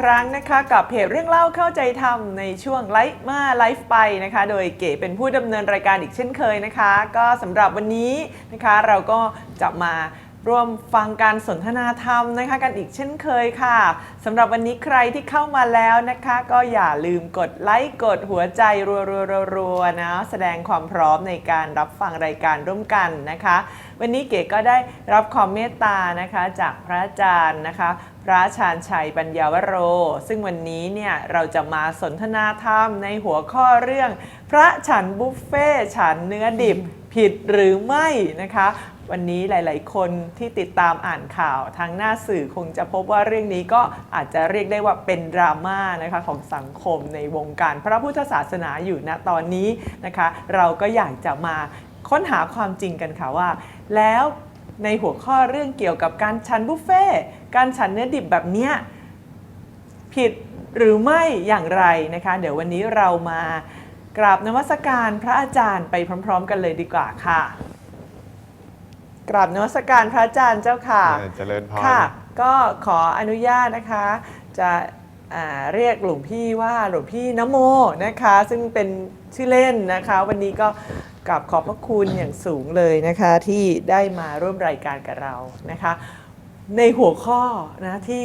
ครั้งนะคะกับเพจเรื่องเล่าเข้าใจธรรมในช่วงไลฟ์มาไลฟ์ไปนะคะ โดยเก๋เป็นผู้ดำเนินรายการอีกเช่นเคยนะคะ ก็สำหรับวันนี้นะคะเราก็จะมา ร่วมฟังการสนทนาธรรมนะคะกันอีกเช่นเคยค่ะสำหรับวันนี้ใครที่เข้ามาแล้วนะคะ ก็อย่าลืมกดไลค์กดหัวใจรัวๆๆนะแสดงความพร้อมในการรับฟังรายการร่วมกันนะคะ วันนี้เก๋ก็ได้รับความเมตตานะคะจากพระอาจารย์นะคะ พระชาญชัยปัญญาวโร ซึ่งวันนี้เนี่ยเราจะมาสนทนาธรรมในหัวข้อเรื่อง พระฉันบุฟเฟ่ฉันเนื้อดิบผิดหรือไม่นะคะ วันนี้หลาย ๆ คนที่ติดตามอ่านข่าวทางหน้าสื่อคงจะพบว่าเรื่องนี้ก็อาจจะเรียกได้ว่าเป็นดราม่านะคะของสังคมในวงการพระพุทธศาสนาอยู่ณตอนนี้นะคะ เราก็อยากจะมาค้นหาความจริงกันค่ะว่า แล้วในหัวข้อเรื่องเกี่ยวกับการฉันบุฟเฟ่การฉันเนื้อดิบแบบเนี้ยผิดหรือไม่อย่างไรนะคะ เดี๋ยววันนี้เรามากราบนมัสการพระอาจารย์ไปพร้อม ๆ กันเลยดีกว่าค่ะ กราบนมัสการพระอาจารย์เจ้าค่ะเออเจริญพรค่ะ ก็ขออนุญาตนะคะ จะอ่าเรียกหลวงพี่ว่าหลวงพี่นโมนะคะ ซึ่งเป็นชื่อเล่นนะคะ วันนี้ก็กราบขอบพระคุณอย่างสูงเลยนะคะ ที่ได้มาร่วมรายการกับเรานะคะ ในหัวข้อนะที่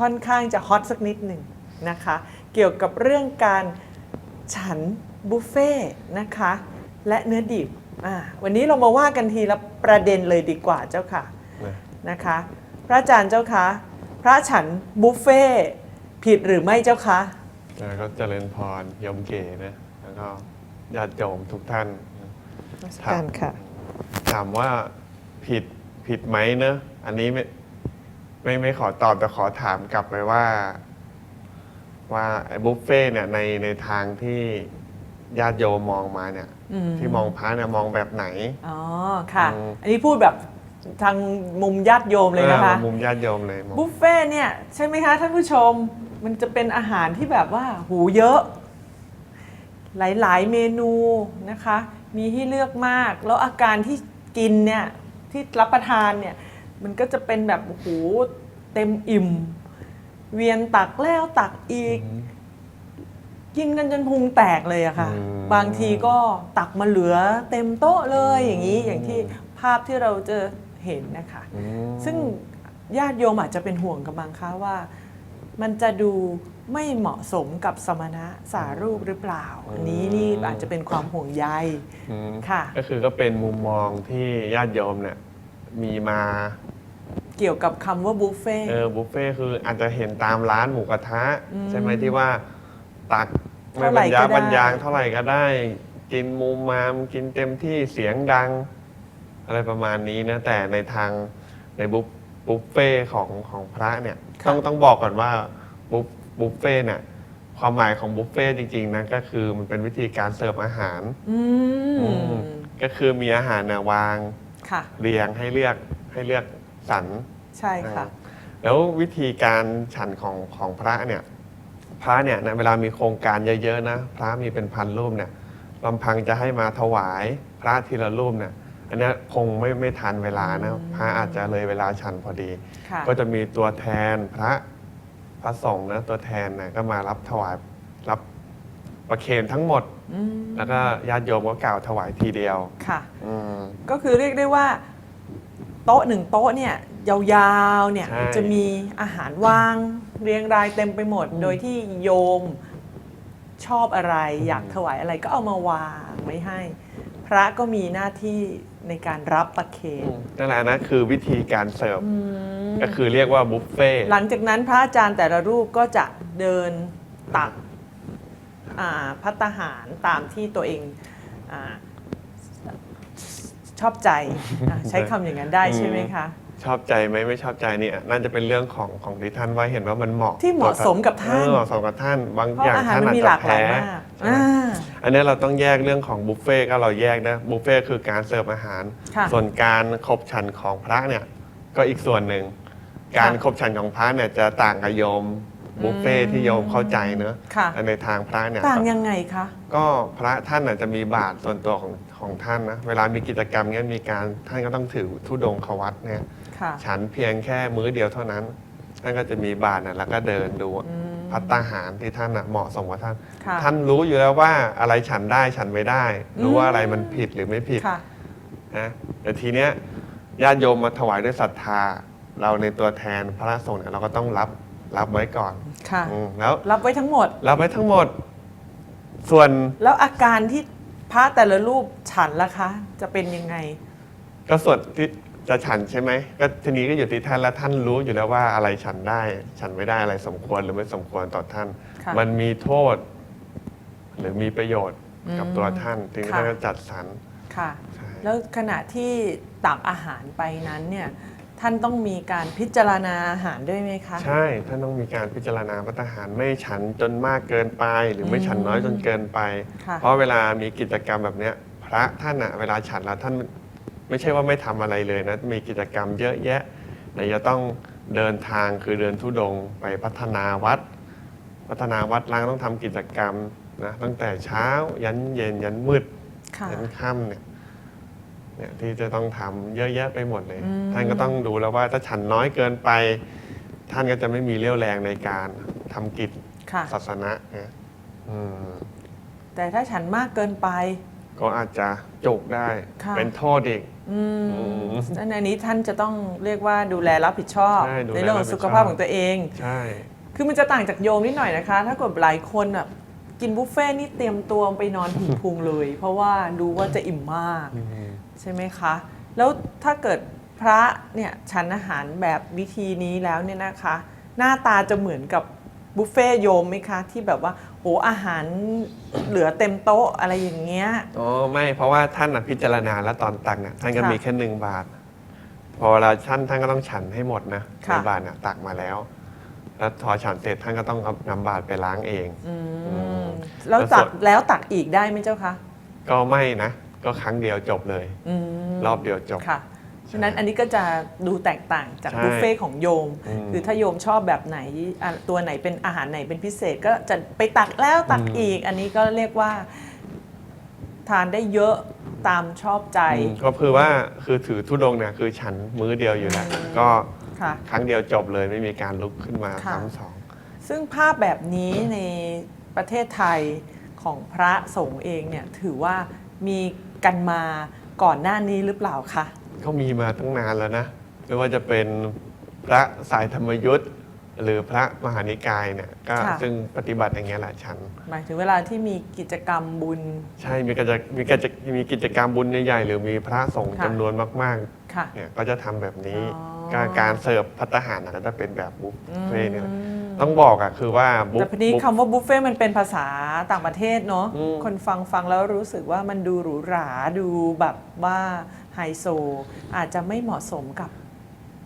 ค่อนข้างจะฮอตสักนิดหนึ่งนะคะ เกี่ยวกับเรื่องการฉันบุฟเฟ่ต์นะคะ และเนื้อดิบ อ่าวันนี้เรามาว่ากันทีละประเด็นเลยดีกว่าเจ้าค่ะนะนะคะ พระอาจารย์เจ้าคะพระฉันบุฟเฟ่ต์ผิดหรือไม่เจ้าคะแล้วก็เจริญพรโยมเก๋นะแล้วก็ญาติโยมทุกท่านการค่ะถามว่าผิดผิดไหมเนอะอันนี้ไม่ไม่ไม่ขอตอบแต่ขอถามกลับไปว่า ว่าไอ้บุฟเฟ่ต์เนี่ยในในทางที่ ญาติโยมมองมาเนี่ยอืมที่มองพระเนี่ยมองแบบไหน อ๋อ ค่ะ อืม อันนี้พูดแบบทางมุมญาติโยมเลยนะคะ ออมุมญาติโยมเลยมองบุฟเฟ่ต์เนี่ยใช่ไหมคะท่านผู้ชมมันจะเป็นอาหารที่แบบว่าหูเยอะ หลายๆเมนูนะคะ มีให้เลือกมาก แล้วอาการที่กินเนี่ยที่รับประทานเนี่ยมันก็จะเป็นแบบโอ้โหเต็มอิ่ม เวียนตักแล้วตักอีก กินกันจนพุงแตกเลยอะค่ะ อืม บางทีก็ตักมาเหลือเต็มโต๊ะเลยอย่างนี้อย่างที่ภาพที่เราจะเห็นนะคะ อืม ซึ่งญาติโยมอาจจะเป็นห่วงกับบางคะว่า มันจะดูไม่เหมาะสมกับสมณะสารูปหรือเปล่า อันนี้นี่อาจจะเป็นความห่วงใยอืมค่ะ ก็คือก็เป็นมุมมองที่ญาติโยมเนี่ยมีมาเกี่ยวกับคำว่าบุฟเฟ่ต์ เออบุฟเฟ่ต์คืออาจจะเห็นตามร้านหมูกระทะอืมใช่ไหมที่ว่า ตักไม่เท่าบไหร่รรยาก็ได้บรรยางเท่าไหร่ก็ได้ กินมุมมามกินเต็มที่เสียงดัง อะไรประมาณนี้นะ แต่ในทางในบุฟบุฟเฟ่ต์ของของพระเนี่ยต้องต้องบอกก่อนว่าบุฟบุฟเฟ่ต์เนี่ยความหมายของบุฟเฟ่ต์จริงๆนะก็คือมันเป็นวิธีการเสิร์ฟอาหารอืมอืมก็คือมีอาหารนะวางค่ะเรียงให้เลือกให้เลือกสรรใช่ค่ะแล้ววิธีการฉันของของพระเนี่ย พระเนี่ยนะเวลามีโครงการเยอะๆนะพระมีเป็นพันรูปเนี่ยลำพังจะให้มาถวายพระทีละรูปเนี่ยอันเนี้ยคงไม่ไม่ทันเวลานะพระอาจจะเลยเวลาฉันพอดี ค่ะก็จะมีตัวแทนพระพระสงฆ์นะตัวแทนนะก็มารับถวายรับประเคนทั้งหมด อืมแล้วก็ญาติโยมก็กล่าวถวายทีเดียวค่ะ อืม ก็คือเรียกได้ว่าโต๊ะหนึ่งโต๊ะเนี่ยยาวๆเนี่ยใช่ จะมีอาหารวางเรียงรายเต็มไปหมด โดยที่โยมชอบอะไร อยากถวายอะไรก็เอามาวางไว้ให้ พระก็มีหน้าที่ในการรับประเคนนั่นแหละนะคือวิธีการเสิร์ฟอืมก็คือเรียกว่าบุฟเฟ่ต์หลังจากนั้นพระอาจารย์แต่ละรูปก็จะเดินตักอ่าพัตตาหารตามที่ตัวเองอา ชอบใจอะใช้คำอย่างนั้นได้ใช่ไหมคะ ชอบใจไหมไม่ชอบใจเนี่ยน่าจะเป็นเรื่องของของที่ท่านว่าเห็นว่ามันเหมาะที่เหมาะสมกับท่าน เออเหมาะสมกับท่านบางเพราะอย่างอาหารท่านมันอาจมีจะหลากหลายแพ้มากใช่ อ่า อันนี้เราต้องแยกเรื่องของบุฟเฟ่ต์ก็เราแยกนะบุฟเฟ่ต์คือการเสิร์ฟอาหาร ค่ะส่วนการครบฉันของพระเนี่ยก็อีกส่วนหนึ่ง การครบฉันของพระเนี่ยจะต่างกับโยม บุฟเฟ่ต์ที่โยมเข้าใจเนอะค่ะ แต่ในทางพระเนี่ยต่างยังไงคะ ก็พระท่านอาจจะมีบาทส่วนตัวของของท่านนะเวลามีกิจกรรมเงี้ยมีการท่านก็ต้องถือธุดงควัตเนี่ยค่ะฉันเพียงแค่มื้อเดียวเท่านั้น ท่านก็จะมีบาทนะแล้วก็เดินดูพัตตาหารที่ท่านน่ะเหมาะสมกับท่าน ค่ะท่านรู้อยู่แล้วว่าอะไรฉันได้ฉันไม่ได้ รู้ว่าอืมอะไรมันผิดหรือไม่ผิด ค่ะ นะแต่ทีเนี้ยญาติโยมมาถวายด้วยศรัทธา เราในตัวแทนพระสงฆ์เนี่ยเราก็ต้องรับ รับไว้ก่อนค่ะ อืมแล้วรับไว้ทั้งหมด รับไว้ทั้งหมด ส่วนแล้วอาการที่พระแต่ละรูปฉันล่ะคะ จะเป็นยังไง ก็ส่วนที่จะฉันใช่ไหมก็ทีนี้ก็อยู่ที่ท่านแล้วท่านรู้อยู่แล้วว่าอะไรฉันได้ ฉันไม่ได้อะไรสมควรหรือไม่สมควรต่อท่าน ค่ะ มันมีโทษ หรือมีประโยชน์กับอืมตัวท่านถึงค่ะท่านก็จัดสรรค่ะ ใช่ แล้วขณะที่ตักอาหารไปนั้นเนี่ย ท่านต้องมีการพิจารณาอาหารด้วยไหมคะ ใช่ท่านต้องมีการพิจารณาพัฒหารไม่ฉันจนมากเกินไป หรือไม่ฉันน้อยจนเกินไป ค่ะ เพราะเวลามีกิจกรรมแบบเนี้ยพระท่านอะเวลาฉันแล้วท่านไม่ใช่ว่าไม่ทำอะไรเลยนะ มีกิจกรรมเยอะแยะไหนจะต้องเดินทางคือเดินทุดงค์ไปพัฒนาวัด พัฒนาวัดล้างต้องทำกิจกรรมนะตั้งแต่เช้ายันเย็นยันมืด ค่ะ ยันค่ำเนี่ย เนี่ยที่จะต้องทำเยอะแยะไปหมดเลยอืมท่านก็ต้องดูแล้วว่าถ้าฉันน้อยเกินไป ท่านก็จะไม่มีเรี่ยวแรงในการทำกิจค่ะ ศาสนะนะอืมแต่ถ้าฉันมากเกินไป ก็อาจจะจุกได้ค่ะ เป็นโทษอีก อืมอืมดังนั้นอันนี้ท่านจะต้องเรียกว่าดูแลรับผิดชอบ ใช่ดูแลในเรื่องขรัอบงผิดชอบ สุขภาพของตัวเอง ใช่ คือมันจะต่างจากโยมนิดหน่อยนะคะ ถ้าเกิดหลายคนแบบกินบุฟเฟ่ต์นี่เตรียมตัวไปนอนหิวพุงเลย เพราะว่ารู้ว่าจะอิ่มมาก ใช่ไหมคะ แล้วถ้าเกิดพระเนี่ยฉันอาหารแบบวิธีนี้แล้วเนี่ยนะคะ หน้าตาจะเหมือนกับบุฟเฟ่ต์โยมไหมคะ ที่แบบว่าโอ้อาหารเหลือเต็มโต๊ะอะไรอย่างเงี้ยอ๋อไม่เพราะว่าท่านน่ะพิจารณาแล้วตอนตักเนี่ยท่านก็ค่ะมีแค่หนึ่งบาท พอเวลาท่านท่านก็ต้องฉันให้หมดนะค่ะ ในบาทเนี่ยตักมาแล้ว แล้วพอฉันเสร็จท่านก็ต้องเอานำบาทไปล้างเอง อือืมมแล้วแล้วตัส่กวนแล้วตักอีกได้ไหมเจ้าคะ ก็ไม่นะ ก็ครั้งเดียวจบเลย อืมรอบเดียวจบ ค่ะฉะนั้นอันนี้ก็จะดูแตกต่างจากใช่บุฟเฟ่ต์ของโยม อืมคือถ้าโยมชอบแบบไหนอะตัวไหนเป็นอาหารไหนเป็นพิเศษก็จะไปตักแล้วตักอืม อีก อันนี้ก็เรียกว่า ทานได้เยอะตามชอบใจ อืมก็คือว่าคือถือทุดงค์เนี่ยคือฉันมื้อเดียวอยู่แล้วก็ค่ะ ครั้งเดียวจบเลยไม่มีการลุกขึ้นมาค่ะ ซ้ำสอง ซึ่งภาพแบบนี้ในประเทศไทยของพระสงฆ์เองเนี่ยถือว่ามี กันมาก่อนหน้านี้หรือเปล่าคะก็มีมาตั้งนานแล้วนะไม่ว่าจะเป็นพระสายธรรมยุทธ์หรือพระมหานิกายเนี่ยก็ค่ะซึ่งปฏิบัติอย่างเงี้ยแหละฉัน หมายถึงเวลาที่มีกิจกรรมบุญ ใช่มีกิจมีกิจมีกิจกรรมบุญใหญ่ๆหรือมีพระสงฆ์ค่ะจำนวนมาก ค่ะๆเนี่ยก็จะทำแบบนี้ อ๋อก็การเสิร์ฟพัตตาหารน่ะก็จะเป็นแบบบุฟเฟ่ต์เนี่ยแหละอืมต้องบอกอะคือว่าบุฟแต่พอดีบุฟ คำว่าบุฟเฟ่ต์มันเป็นภาษาต่างประเทศเนาะ อืม คนฟังฟังแล้วรู้สึกว่ามันดูหรูหราดูแบบว่าไฮโซ อาจจะไม่เหมาะสมกับ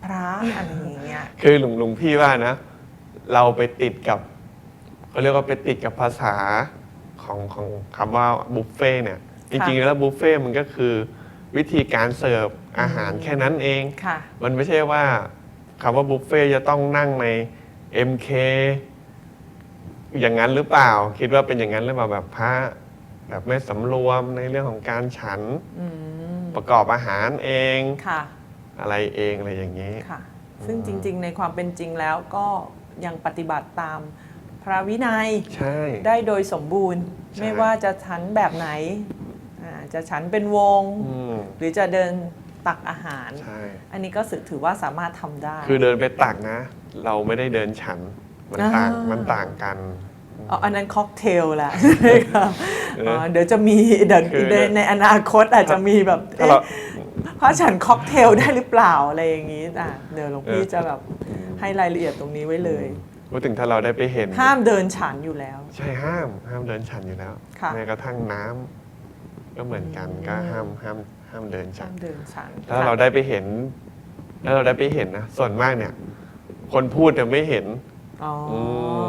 พระอะไรอย่างเงี้ย คือหลวงหลวงพี่ว่านะ เราไปติดกับเขาเรียกว่าไปติดกับภาษาของของคำว่าบุฟเฟ่ต์เนี่ยจริงๆแล้วบุฟเฟ่ต์มันก็คือ วิธีการเสิร์ฟอาหารแค่นั้นเอง ค่ะ มันไม่ใช่ว่าคำว่าบุฟเฟ่ต์จะต้องนั่งใน MK อย่างนั้นหรือเปล่า คิดว่าเป็นอย่างนั้นหรือเปล่าแบบพระแบบไม่สำรวมในเรื่องของการฉันอืมประกอบอาหารเอง ค่ะ อะไรเองอะไรอย่างนี้ ค่ะ ซึ่งจริง ๆ ในความเป็นจริงแล้วก็ยังปฏิบัติตามพระวินัยใช่ ได้โดยสมบูรณ์ ใช่ ไม่ว่าจะฉันแบบไหนอ่า จะฉันเป็นวง อืมหรือจะเดินตักอาหาร ใช่ อันนี้ก็สึกถือว่าสามารถทำได้ คือเดินไปตักนะ เราไม่ได้เดินฉัน มันต่าง อ่ามั มันต่างกัน อ๋ออันนั้นค็อกเทลแหละใช่ไหมครับเอออ๋อ๋อเดี๋ยวจะมีเดี๋ยวคือ ในในอนาคตอาจจะมีแบบถ้าเราเอ๊ะพระฉันค็อกเทลได้หรือเปล่าอะไรอย่างนี้อะเดี๋ยวหลวงพี่เออจะแบบให้รายละเอียดตรงนี้ไว้เลย พูดถึงถ้าเราได้ไปเห็น ห้ามเดินฉันอยู่แล้ว ใช่ห้าม ห้ามเดินฉันอยู่แล้วค่ะ แม้กระทั่งน้ำ ก็เหมือนกันก็ห้ามห้ามห้ามเดินฉัห้านมเดินฉันถ้าเราได้ไปเห็น ถ้าเราได้ไปเห็นนะ ส่วนมากเนี่ย คนพูดจะไม่เห็น อ๋ออ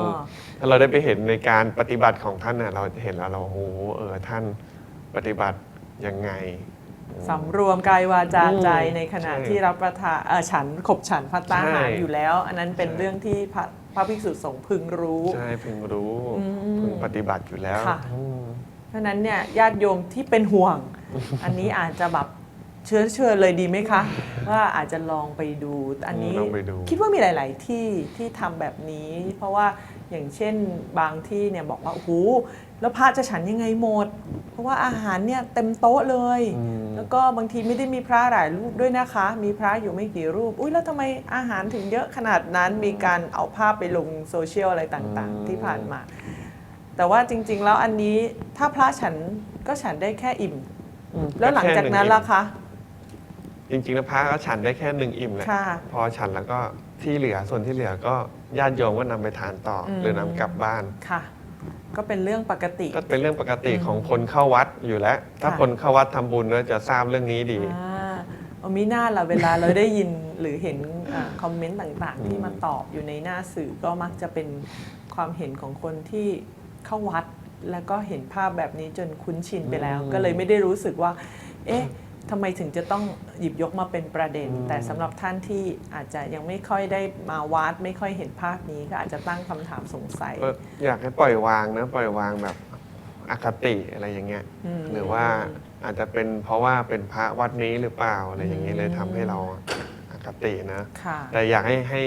ม ถ้าเราได้ไปเห็นในการปฏิบัติของท่านน่ะเราจะเห็นแล้วเราโอ้โหเออท่านปฏิบัติยังไงสำรวมกายวาจาใจอืมในขณะใช่ที่รับประทานเอ่อฉันขบฉันพัตตาหารใช่อยู่แล้ว อันนั้นเป็นใช่ เรื่องที่พระพระภิกษุสงฆ์พึงรู้ ใช่เพิ่งรู้อืมเพิ่งปฏิบัติอยู่แล้วค่ะ อืม เพราะฉะนั้นเนี่ยญาติโยมที่เป็นห่วง อันนี้อาจจะแบบเชิญเชิญเลยดีไหมคะ ว่าอาจจะลองไปดูอันนี้ลองไปดู คิดว่ามีหลาย ๆ ที่ที่ทำแบบนี้ เพราะว่าอย่างเช่นบางที่เนี่ยบอกว่าโอ้โหแล้วพระจะฉันยังไงหมด เพราะว่าอาหารเนี่ยเต็มโต๊ะเลย อืม แล้วก็บางทีไม่ได้มีพระหลายรูปด้วยนะคะ มีพระอยู่ไม่กี่รูป อุ้ยแล้วทำไมอาหารถึงเยอะขนาดนั้น มีการเอาภาพไปลงโซเชียลอะไรต่างอืมๆที่ผ่านมา แต่ว่าจริง ๆ แล้วอันนี้ถ้าพระฉันก็ฉันได้แค่อิ่ม อืมแล้วหลังจากนั้นล่ะคะ จริงๆแล้วพระก็ฉันได้แค่หนึ่งอิ่มแหละค่ะพอฉันแล้วก็ที่เหลือส่วนที่เหลือก็ญาติโยมก็นำไปทานต่ออม หรือนำกลับบ้าน ค่ะ ก็เป็นเรื่องปกติ ก็เป็นเรื่องปกติของคนเข้าวัดอยู่แล้ว ถ้าค่ะ คนเข้าวัดทำบุญก็จะทราบเรื่องนี้ดี อ่าเอามีหน้าเราเวลาเราได้ยินหรือเห็นอาคอมเมนต์ต่างๆ ที่มาตอบอยู่ในหน้าสื่อก็มักจะเป็นความเห็นของคนที่ เข้าวัดแล้วก็เห็นภาพแบบนี้จนคุ้นชินไปแล้วอืมก็เลยไม่ได้รู้สึกว่า เอ๊ะทำไมถึงจะต้องหยิบยกมาเป็นประเด็นอืมแต่สำหรับท่านที่อาจจะยังไม่ค่อยได้มาวัดไม่ค่อยเห็นภาพนี้ก็อาจจะตั้งคำถามสงสัยก็อยากให้ปล่อยวางนะปล่อยวางแบบอคติอะไรอย่างเงี้ยมหรือว่าอาจจะเป็นเพราะว่าเป็นพระวัดนี้หรือเปล่าอะไรอย่างนี้เลยทำให้เราอคตินะค่ะแต่อยากให้ให้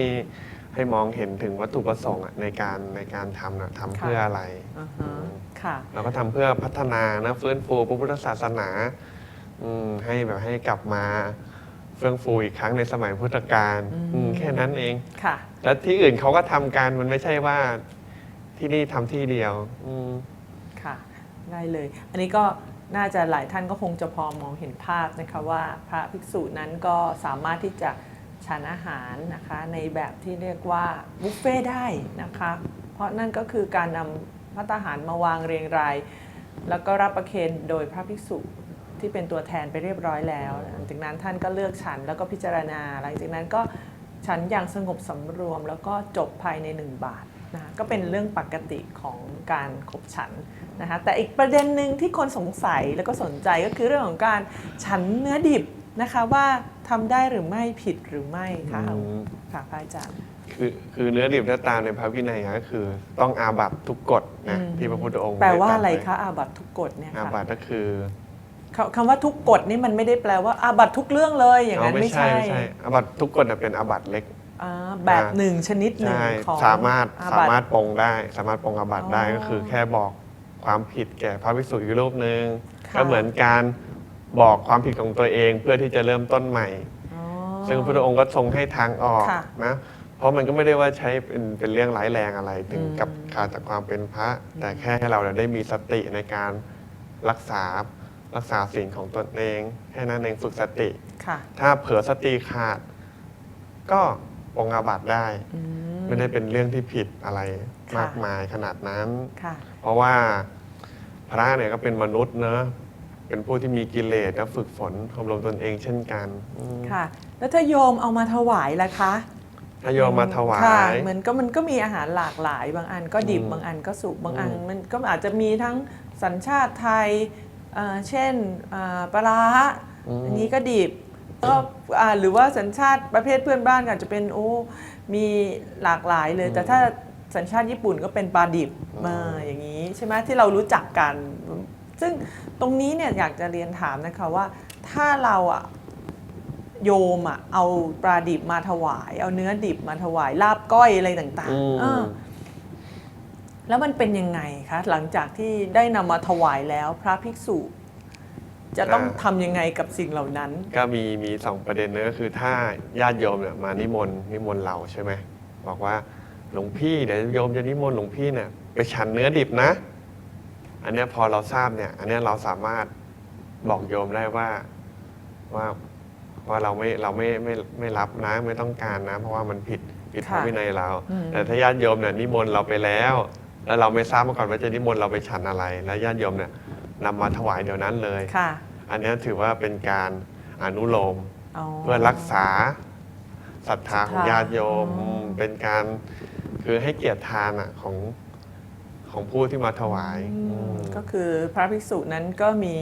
ให้มองเห็นถึงวัตถุประสงค์อะในการในการทำนะทำเพื่ออะไรอ่าฮะค่ะ เราก็ทำเพื่อพัฒนานะฟื้นฟูพระพุทธศาสนาอืมให้แบบให้กลับมาเฟื่องฟูอีกครั้งในสมัยพุทธกาลอืม อืมแค่นั้นเอง ค่ะ แล้วที่อื่นเขาก็ทำกันมันไม่ใช่ว่าที่นี่ทำที่เดียวอืม ค่ะ ได้เลย อันนี้ก็น่าจะหลายท่านก็คงจะพอมองเห็นภาพนะคะว่าพระภิกษุนั้นก็สามารถที่จะ ฉันอาหารนะคะในแบบที่เรียกว่าบุฟเฟ่ได้นะคะ เพราะนั่นก็คือการนำพัตตาหารมาวางเรียงราย แล้วก็รับประเคนโดยพระภิกษุที่เป็นตัวแทนไปเรียบร้อยแล้ว หลังจากนั้นท่านก็เลือกฉันแล้วก็พิจารณา หลังจากนั้นก็ฉันอย่างสงบสำรวม แล้วก็จบภายในหนึ่งบาทนะะก็เป็นเรื่องปกติของการขบฉันนะคะแต่อีกประเด็นหนึ่งที่คนสงสัยแล้วก็สนใจก็คือเรื่องของการฉันเนื้อดิบ นะคะว่าทำได้หรือไม่ผิดหรือไม่คะอืม ค่ะพระอาจารย์ คือคือเนื้อดิบถ้าตามในพระวินัยก็คือ ต้องอาบัตทุกกฎนะอืม ที่พระพุทธองค์แปลว่าด้ตอะไรว้คะอาบัตทุกกฎเนี่ยอาค่ะบัตก็คือคำคำว่าทุกกฎนี่มันไม่ได้แปลว่าอาบัตทุกเรื่องเลยอย่างนั้นอ๋อไม่ใช่ไม่ใช่อาบัตทุกกฎน่ะเป็นอาบัตเล็ก อ่าแบบหนึ่งชนิดหนึ่งใช่ ของสามารถอาสาบัติมารถปรงได้ สามารถปรงอาบัตได้อ๋อก็คือแค่บอกความผิดแก่พระภิกษุอีกรูปหนึ่งค่ะ ก็เหมือนการ บอกความผิดของตัวเองเพื่อที่จะเริ่มต้นใหม่ อ๋อ ซึ่งพระพุทธองค์ก็ทรงให้ทางออกค่ะนะ เพราะมันก็ไม่ได้ว่าใช้เป็นเป็นเรื่องร้ายแรงอะไร ถึงอืม กับขาดจากความเป็นพระ แต่แค่ให้เราได้มีสติในการรักษารักษาสิ่งของตนเองแค่นั้นเองฝึกสติ ค่ะถ้าเผลอสติขาด ก็ปรงอาบัติได้ อืม ไม่ได้เป็นเรื่องที่ผิดอะไรค่ะ มากมายขนาดนั้น ค่ะ เพราะว่าพระเนี่ยก็เป็นมนุษย์เนอะ เป็นผู้ที่มีกิเลสและฝึกฝนอบรมตนเองเช่นกันอืมค่ะ แล้วถ้าโยมเอามาถวายล่ะคะถ้าโยมมาถวาค่ะยเหมือนก็มันก็มีอาหารหลากหลาย บางอันก็ดิบอืมบางอันก็สุกบางอัน อืม มันก็อาจจะมีทั้งสัญชาติไทยเอ่อเช่นอ่าปลาร้า ม อันนี้ก็ดิบก็อ่าหรือว่าสัญชาติประเภทเพื่อนบ้านก็อาจจะเป็นโอ้มีหลากหลายเลย แต่ถ้าสัญชาติญี่ปุ่นก็เป็นปลาดิบมาอย่างนี้ ใช่ไหมที่เรารู้จักกัน ซึ่งตรงนี้เนี่ยอยากจะเรียนถามนะคะว่าถ้าเราอะโยมอะเอาปลาดิบมาถวาย เอาเนื้อดิบมาถวายลาบก้อยอะไรต่างอืม ๆเออแล้วมันเป็นยังไงคะหลังจากที่ได้นำมาถวายแล้วพระภิกษุ จะต้องทำยังไงกับสิ่งเหล่านั้น ก็มีมีสองประเด็นนะก็คือถ้าญาติโยมเนี่ยมานิมนต์นิมนต์เราใช่ไหมบอกว่าหลวงพี่เดี๋ยวโยมจะนิมนต์หลวงพี่เนี่ยไปฉันเนื้อดิบนะ อันเนี้ยพอเราทราบเนี่ย อันเนี้ยเราสามารถบอกโยมได้ว่าว่าว่าเราไม่เราไม่ไม่ไม่รับนะไม่ต้องการนะ เพราะว่ามันผิดผิดพค่ะระวินัยเราอืมแต่ถ้าญาติโยมเนี่ยนิมนต์เราไปแล้ว แล้วเราไม่ทราบมาก่อนว่าจะนิมนต์เราไปฉันอะไร แล้วญาติโยมเนี่ยนำมาถวายเดี๋ยวนั้นเลยค่ะอันเนี้ยถือว่าเป็นการอนุโลมอ๋อเพื่อรักษาศรัทธาของญาติโยมอ๋ออืมเป็นการคือให้เกียรติทานอะของ ของผู้ที่มาถวายอืมอืมก็คือพระภิกษุนั้นก็มี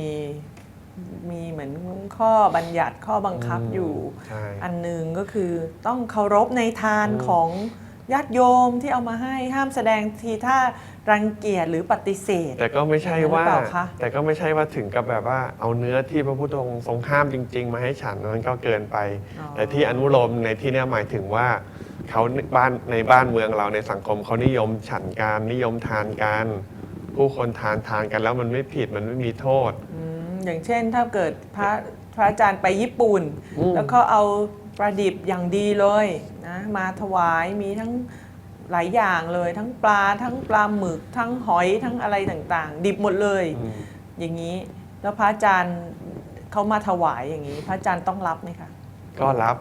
มีเหมือนข้อบัญญัติข้อบังคับอยู่ ใช่ อันหนึ่งก็คือต้องเคารพในทานอืมของญาติโยมที่เอามาให้ห้ามแสดงทีท่ารังเกียจหรือปฏิเสธ แต่ก็ไม่ใช่ว่าอย่างนั้นหรือเปล่าคะ แต่ก็ไม่ใช่ว่าถึงกับแบบว่าเอาเนื้อที่พระพุทธองค์ทรงห้ามจริง ๆ มาให้ฉันนั้นก็เกินไปอ๋อแต่ที่อนุโลมในที่เนี้ยหมายถึงว่า เขาบ้านในบ้านเมืองเราในสังคมเขานิยมฉันการนิยมทานกันผู้คนทานทานกันแล้วมันไม่ผิดมันไม่มีโทษ อืมอย่างเช่นถ้าเกิดพระพระอาจารย์ไปญี่ปุ่น อืม แล้วก็เอาปลาดิบอย่างดีเลยนะมาถวายมีทั้งหลายอย่างเลย ทั้งปลาทั้งปลาหมึก ทั้งหอยทั้งอะไรต่างๆ ดิบหมดเลย อืมอย่างนี้แล้วพระอาจารย์เขามาถวายอย่างนี้ พระอาจารย์ต้องรับไหมคะก็รับ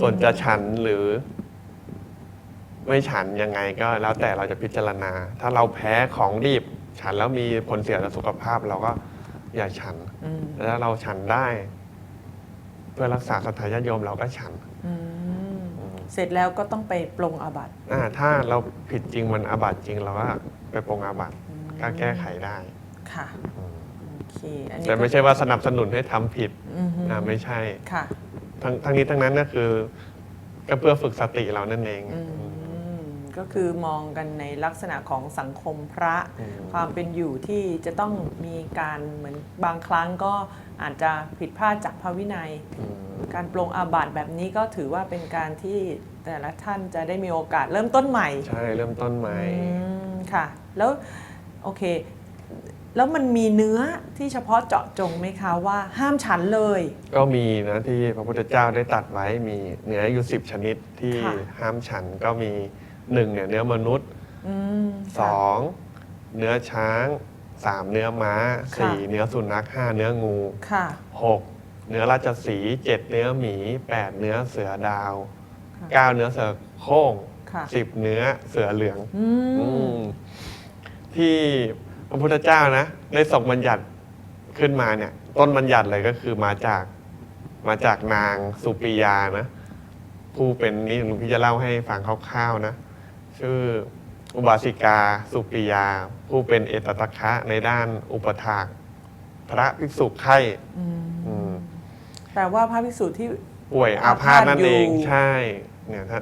ส่วนจะฉันหรือ ไม่ฉันยังไงก็แล้วแต่เราจะพิจารณา ถ้าเราแพ้ของดิบฉันแล้วมีผลเสียต่อสุขภาพเราก็อย่าฉันอืมแต่ถ้าเราฉันได้ เพื่อรักษาศรัทธาญาติโยมเราก็ฉันอืมเสร็จแล้วก็ต้องไปปรงอาบัติอ่าถ้าเราผิดจริงมันอาบัติจริงเราก็ไปปรงอาบัติก็แก้ไขได้ค่ะโอเคอันนี้แต่ไม่ก็ใช่ว่าสนับสนุนให้ทำผิดอือฮึอ่าไม่ใช่ค่ะ ทั้งทั้งนี้ทั้งนั้นก็คือ ก็เพื่อฝึกสติเรานั่นเองอืม ก็คือมองกันในลักษณะของสังคมพระ อืม ความเป็นอยู่ที่จะต้องมีการเหมือนบางครั้งก็อาจจะผิดพลาดจากพระวินัย อืม การปรงอาบัติแบบนี้ก็ถือว่าเป็นการที่แต่ละท่านจะได้มีโอกาสเริ่มต้นใหม่ ใช่เริ่มต้นใหม่ อืมค่ะ แล้วโอเค แล้วมันมีเนื้อที่เฉพาะเจาะจงไหมคะว่าห้ามฉันเลย ก็มีนะที่พระพุทธเจ้าได้ตรัดไว้มีเนื้ออยู่สิบชนิดที่ค่ะ ห้ามฉันก็มี หนึ่งเนี่ยเนื้อมนุษย์อืมสองเนื้อช้างสามเนื้อม้าค่ะ สี่เนื้อสุนัขห้าเนื้องูค่ะ หกเนื้อราชสีห์เจ็ดเนื้อหมีแปดเนื้อเสือดาวค่ะ เก้าเนื้อเสือโคร่งค่ะสิบเนื้อเสือเหลือง อือืมมที่พระพุทธเจ้านะได้ทรงบัญญัติขึ้นมาเนี่ย ต้นบัญญัติเลยก็คือมาจากมาจากนางสุปิยานะ ผู้เป็นนี่หลวงพี่จะเล่าให้ฟังคร่าวๆนะ ชื่ออุบาสิกา สุปิยา ผู้เป็นเอตตะคะในด้านอุปถากพระภิกษุไข้อืมอืมแปลว่าพระภิกษุที่ ป่วยอาพาธนั่นเองอาพาธอยู่ ใช่เนี่ยถ้า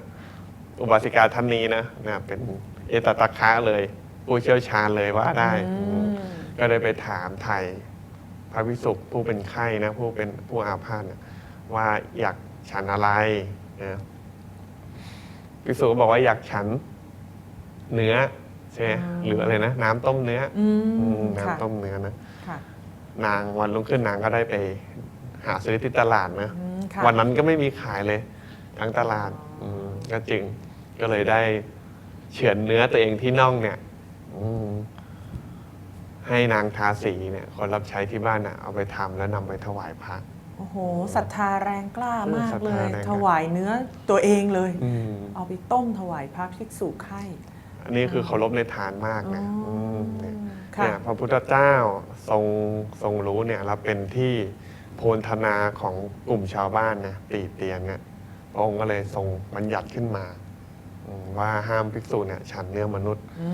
อุบาสิกาท่านนี้นะนะเป็นเอตตะคะเลย ผู้เชี่ยวชาญเลยว่าได้อือืม มก็ได้ไปถามไทยพระภิกษุผู้เป็นไข้นะ ผู้เป็นผู้อาพาธเนี่ยว่าอยากฉันอะไรนะภิกษุก็บอกว่าอยากฉัน เนื้อใช่ไหมหรืออะไรนะ น้ำต้มเนื้ออือืมมค่ะน้ำต้มเนื้อนะค่ะนางวันรุ่งขึ้นนางก็ได้ไป หาซื้อที่ตลาดนะ อืมค่ะ วันนั้นก็ไม่มีขายเลย ทั้งตลาดอ๋ออืมก็จึงก็เลยได้เฉือนเนื้อตัวเองที่น่องเนี่ย อืมให้นางทาสีเนี่ย คนรับใช้ที่บ้านน่ะเอาไปทำแล้วนำไปถวายพระ โอ้โหศรัทธาแรงกล้ามากศรัทเลธาย แรงกล้า ถวายเนื้อตัวเองเลย อืม เอาไปต้มถวายพระภิกษุไข่ อันนี้คือเคารพในทานมากนะอ๋ออืมเนี่ยค่ะเนี่ยพระพุทธเจ้าทรงทรงรู้เนี่ยเราเป็นที่โพลธนาของกลุ่มชาวบ้านนะตีเตียนเนี่ยพระองค์ก็เลยทรงบัญญัติขึ้นมาอืมว่าห้ามภิกษุเนี่ยฉันเนื้อมนุษย์อื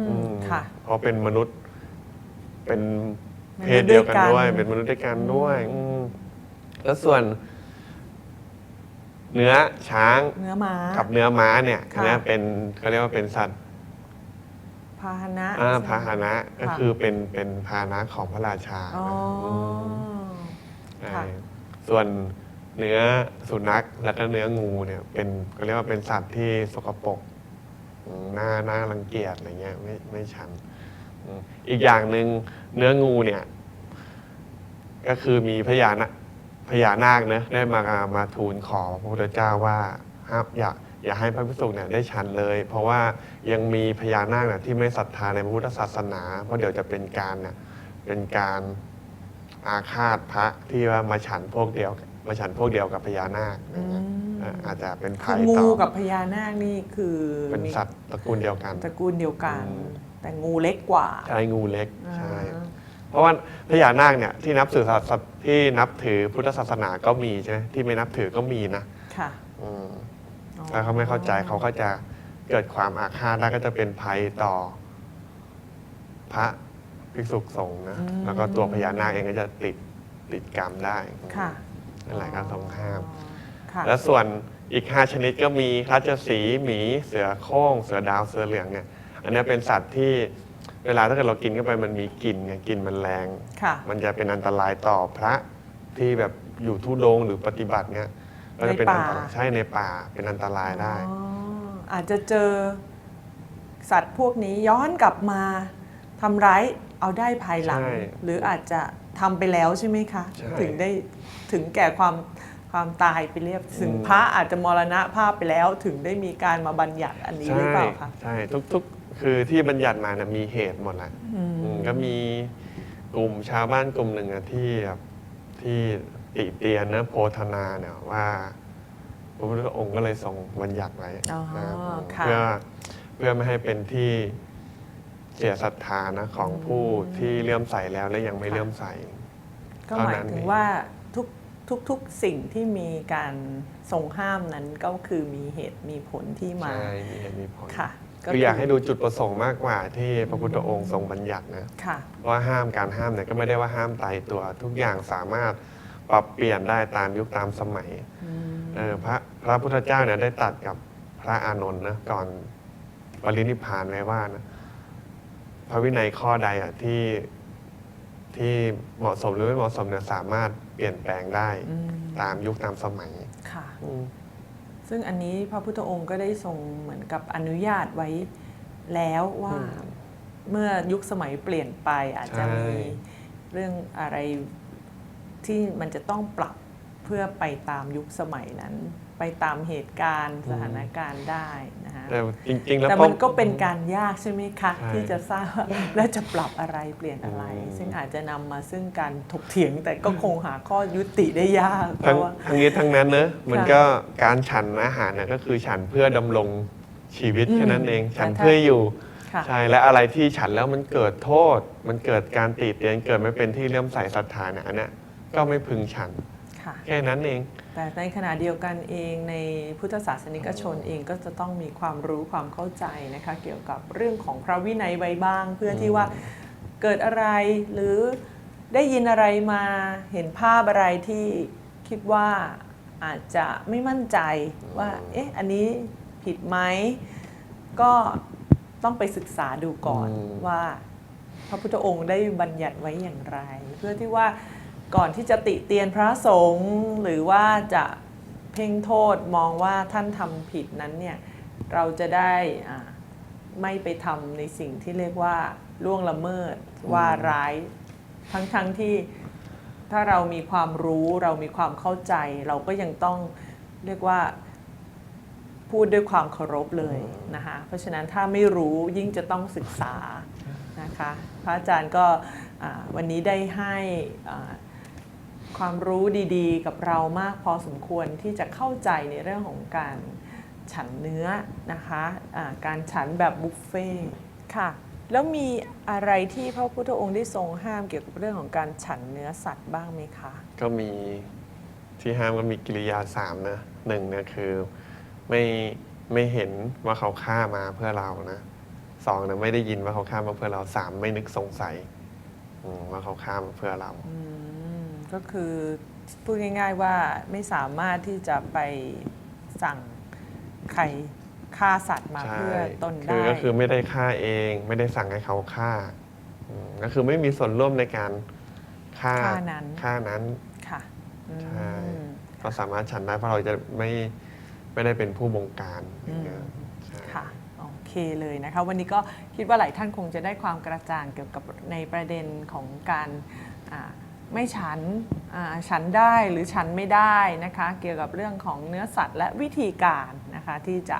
มอืมค่ะ เพราะเป็นมนุษย์เป็นมนุษย์เพศเดียวกันด้วยกันด้วย เป็นมนุษย์ด้วยกันด้วยอืมแล้วส่วน เนื้อช้าง เนื้อม้า กับเนื้อม้าเนี่ยค่ะ เนื้อเป็นเขาเรียกว่าเป็นสัตว์ พาหนะอ่าใช่ไหมพาหนะก็ค่ะคือเป็นเป็นพาหนะของพระราชาอ๋อมใช่ค่ะส่วนเนื้อสุนัขแล้วก็เนื้องูเนี่ยเป็นเขาเรียกว่าเป็นสัตว์ที่สกปรกอืมน่าน่ารังเกียจอะไรเงี้ยไม่ไม่ชันอืมอีกอย่างหนึ่งเนื้องูเนี่ย ก็คือมีพญานาพญานาคเนะได้มามาทูลขอพระพุทธเจ้าว่าห้ามอย่า อย่าให้พระภิกษุเนี่ยได้ฉันเลย เพราะว่ายังมีพญานาคเนี่ยที่ไม่ศรัทธาในพระพุทธศาสนา เพราะเดี๋ยวจะเป็นการเนี่ยเป็นการอาฆาตพระที่ว่ามาฉันพวกเดียวมาฉันพวกเดียวกับพญานาคอะไรเงี้ยอืมเอ่ออาจจะเป็นคืภัอยงูต่อกับพญานาคนี่คือเป็นสัตว์ตระกูลเดียวกัน ตระกูลเดียวกัน อืม แต่งูเล็กกว่าใช่งูเล็กใช่ อ่า เพราะว่าพญานาคเนี่ยที่นับถือศาสที่นับถือพุทธศาสนาก็มีใช่ไหมที่ไม่นับถือก็มีนะค่ะ อืมอ๋อ ถ้าเขาไม่เข้าใจเขาก็จะเกิดความอาฆาตได้ก็จะเป็นภัยต่อ พระภิกษุสงฆ์นะแล้วก็ตัวพญานาคเองก็จะติดติดกรรมได้ค่ะนั่นแหละการทรงห้าม ค่ะแล้วส่วนอีก 5 ชนิดก็มีคราชสีห์หมี เสือโคร่ง เสือดาว เสือเหลืองเนี่ย อันเนี้ยเป็นสัตว์ที่เวลาถ้าเกิดเรากินเข้าไปมันมีกลิ่นไงกลิ่นมันแรง ค่ะ มันจะเป็นอันตรายต่อพระที่แบบอยู่ทุดงค์หรือปฏิบัติเนี่ย ก็จะเป็นอันตรายในป่าใช่ในป่าเป็นอันตรายได้ อ๋ออาจจะเจอสัตว์พวกนี้ย้อนกลับมาทำร้ายเอาได้ภายหลัง ใช่หรืออาจจะทำไปแล้วใช่ไหมคะ ใช่ถึงได้ถึงแก่ความความตายไปเรียบถึงอืม พระอาจจะมรณะภาพไปแล้ว ถึงได้มีการมาบัญญัติอันนี้หรือเปล่าคะใช่ทุกๆ คือที่บัญญัติมาเนี่ยมีเหตุหมดแหละอืมอืมก็มีกลุ่มชาวบ้านกลุ่มหนึ่งอะที่แบบที่ ติเตียนนะโพธนาเนี่ยว่าพระพุทธองค์ก็เลยทรงบัญญัติไว้อ๋อนะครับค่ะเพื่อเพื่อไม่ให้เป็นที่เสียศรัทธานะของผู้ที่เลื่อมใสแล้วและยังไม่เลื่อมใส ก็หมายเท่านั้นถึงเองว่าทุกทุกทุกสิ่งที่มีการทรงห้ามนั้นก็คือมีเหตุมีผลที่มาใช่มีเหตุมีผลค่ะคืออยากให้ดูจุดประสงค์มากกว่าที่พระพุทธองค์ทรงบัญญัตินะค่ะว่าห้ามการห้ามเนี่ยก็ไม่ได้ว่าห้ามตายตัวทุกอย่างสามารถ ปรับเปลี่ยนได้ตามยุคตามสมัยอืมเออพระพระพุทธเจ้าเนี่ยได้ตรัดกับพระอานนท์นะก่อนปรินิพพานไว้ว่านะพระวินัยข้อใดอะที่ที่เหมาะสมหรือไม่เหมาะสมเนี่ยสามารถเปลี่ยนแปลงได้อืมตามยุคตามสมัยค่ะอืมซึ่งอันนี้พระพุทธองค์ก็ได้ทรงเหมือนกับอนุญาตไว้แล้วว่าอืมเมื่อยุคสมัยเปลี่ยนไปอาจจะใช่มีเรื่องอะไร ที่มันจะต้องปรับเพื่อไปตามยุคสมัยนั้น ไปตามเหตุการณ์สถานการณ์ได้นะคะแต่จริงๆแล้วแต่พอมันก็เป็นการยากใช่ไหมคะใช่ที่จะทราบว่าแล้วจะปรับอะไรเปลี่ยนอะไรอืมซึ่งอาจจะนำมาซึ่งการถกเถียงแต่ก็คงหาข้อยุติได้ยากเพทั้งราะว่าทั้งนี้ทั้งนั้นเนอะมันค่ะก็การฉันอาหารเนี่ยก็คือฉันเพื่อดำรงชีวิตอืมแค่นั้นเอง ฉันแต่ถ้าเพื่ออยู่ค่ะใช่และอะไรที่ฉันแล้วมันเกิดโทษ มันเกิดการตีเตียนเกิดไม่เป็นที่เลื่อมใสศรัทธาเนี่ยอันเนี้ย ก็ไม่พึงฉัน ค่ะ แค่นั้นเอง แต่ในขณะเดียวกันเองในพุทธศาสนิกชนเองก็จะต้องมีความรู้ความเข้าใจนะคะ เกี่ยวกับเรื่องของพระวินัยไว้บ้าง เพื่อที่ว่าเกิดอะไรหรือได้ยินอะไรมาเห็นภาพอะไรที่คิดว่าอาจจะไม่มั่นใจว่า เอ๊ะ อันนี้ผิดไหม ก็ต้องไปศึกษาดูก่อนอืม ว่า พระพุทธองค์ได้บัญญัติไว้อย่างไร เพื่อที่ว่า ก่อนที่จะติเตียนพระสงฆ์หรือว่าจะเพ่งโทษมองว่าท่านทำผิดนั้นเนี่ยเราจะได้ไม่ไปทำในสิ่งที่เรียกว่าล่วงละเมิดว่าร้าย ทั้งๆทที่ถ้าเรามีความรู้เรามีความเข้าใจ เราก็ยังต้องเรียกว่าพูดด้วยความเคารพเลยนะคะเพราะฉะนั้นถ้าไม่รู้ยิ่งจะต้องศึกษานะคะพระอาจารย์ก็วันนี้ได้ให้อ่า ความรู้ดีๆ กับเรามากพอสมควรที่จะเข้าใจในเรื่องของการฉันเนื้อนะคะะการฉันแบบบุฟเฟ่ต์ค่ะแล้วมีอะไรที่พระพุทธองค์ได้ทรงห้ามเกี่ยวกับเรื่องของการฉันเนื้อสัตว์บ้างไหมคะ ก็มีที่ห้ามก็มีกิริยาสามนะหนึ่งเนี่ยคือไม่ไม่เห็นว่าเขาฆ่ามาเพื่อเรานะสองนะไม่ได้ยินว่าเขาฆ่ามาเพื่อเราสามไม่นึกสงสัยอืมว่าเขาฆ่ามาเพื่อเราอืม ก็คือพูดง่ายๆว่าไม่สามารถที่จะไปสั่งใครฆ่าสัตว์มาใช่เพื่อตนคืได้ อก็คือไม่ได้ฆ่าเองไม่ได้สั่งให้เขาฆ่าอืมก็คือไม่มีส่วนร่วมในการฆ่าฆ่านั้น ฆ่านั้น ค่ะอืม ใช่ก็สามารถฉันได้เพราะเราจะไม่ไม่ได้เป็นผู้บงการอย่างเงี้ยใช่ ค่ะโอเคเลยนะคะ วันนี้ก็คิดว่าหลายท่านคงจะได้ความกระจ่างเกี่ยวกับในประเด็นของการอ่า ไม่ฉันอ่าฉันได้หรือฉันไม่ได้นะคะเกี่ยวกับเรื่องของเนื้อสัตว์และวิธีการนะคะที่จะ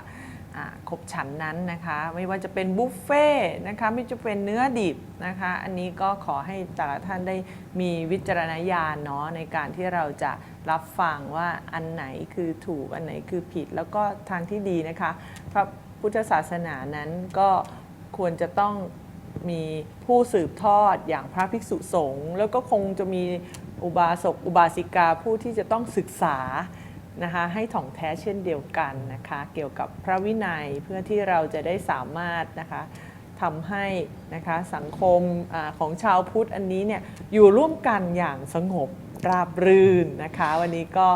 ครบฉันนั้นนะคะไม่ว่าจะเป็นบุฟเฟ่ต์นะคะไม่จะเป็นเนื้อดิบนะคะอันนี้ก็ขอให้แต่ละท่านได้มีวิจารณญาณเนาะในการที่เราจะรับฟังว่าอันไหนคือถูกอันไหนคือผิด แล้วก็ทางที่ดีนะคะพระพุทธศาสนานั้นก็ควรจะต้อง มีผู้สืบทอดอย่างพระภิกษุสงฆ์แล้วก็คงจะมีอุบาสกอุบาสิกาผู้ที่จะต้องศึกษานะคะให้ถ่องแท้เช่นเดียวกันนะคะเกี่ยวกับพระวินัยเพื่อที่เราจะได้สามารถนะคะทำให้นะคะสังคมอของชาวพุทธอันนี้เนี่ยอยู่ร่วมกันอย่างสงบราบรื่นนะคะ วันนี้ก็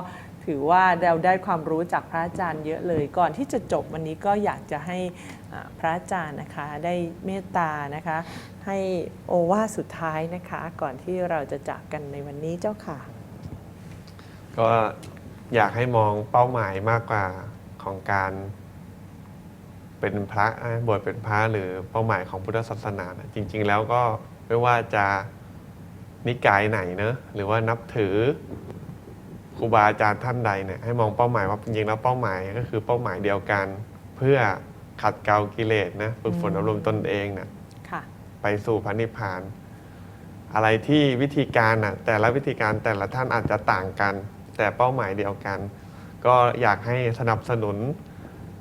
ถือว่าเราได้ความรู้จากพระอาจารย์เยอะเลย ก่อนที่จะจบวันนี้ก็อยากจะให้ พระอาจารย์นะคะได้เมตตานะคะ ให้โอวาสุดท้ายนะคะ ก่อนที่เราจะจากกันในวันนี้เจ้าค่ะ ก็อยากให้มองเป้าหมายมากกว่าของการเป็นพระอะบวชเป็นพระหรือเป้าหมายของพุทธศาสนานะจริง ๆ แล้วก็ไม่ว่าจะนิกายไหนเนอะหรือว่านับถือครูบาอาจารย์ท่านใดเนี่ยให้มองเป้าหมายว่าจริงๆแล้วเป้าหมายก็คือเป้าหมายเดียวกัน เพื่อ ขัดเกลากิเลสนะฝึกฝนอบรมตนเองนะค่ะไปสู่พระนิพพาน อะไรที่วิธีการน่ะแต่ละวิธีการแต่ละท่านอาจจะต่างกัน แต่เป้าหมายเดียวกัน ก็อยากให้สนับสนุน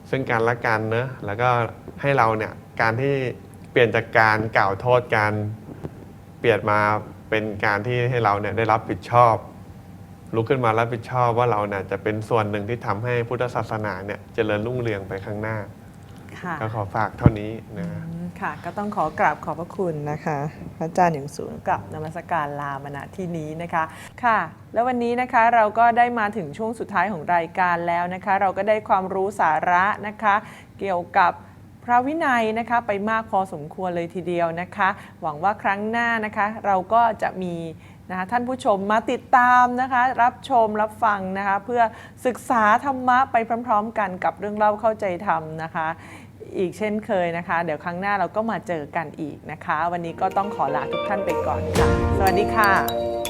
ซึ่งกันและกันเนอะแล้วก็ให้เราเนี่ยการที่เปลี่ยนจากการกล่าวโทษการเปลี่ยนมาเป็นการที่ให้เราเนี่ยได้รับผิดชอบลุกขึ้นมารับผิดชอบว่าเราเนี่ยจะเป็นส่วนหนึ่งที่ทำให้พุทธศาสนาเนี่ยเจริญรุ่งเรืองไปข้างหน้า ค่ะ ก็ขอฝากเท่านี้นะอืมค่ะ ก็ต้องขอกราบขอบพระคุณนะคะ พระอาจารย์อย่างสูงกับนมัสการลามณที่นี้นะคะค่ะ แล้ววันนี้นะคะเราก็ได้มาถึงช่วงสุดท้ายของรายการแล้วนะคะ เราก็ได้ความรู้สาระนะคะ เกี่ยวกับพระวินัยนะคะไปมากพอสมควรเลยทีเดียวนะคะ หวังว่าครั้งหน้านะคะ เราก็จะมีนะคะท่านผู้ชมมาติดตามนะคะ รับชมรับฟังนะคะ เพื่อศึกษาธรรมะไปพร้อม ๆ กันกับเรื่องเล่าเข้าใจธรรมนะคะ อีกเช่นเคยนะคะ เดี๋ยวครั้งหน้าเราก็มาเจอกันอีกนะคะ วันนี้ก็ต้องขอลาทุกท่านไปก่อนค่ะ สวัสดีค่ะ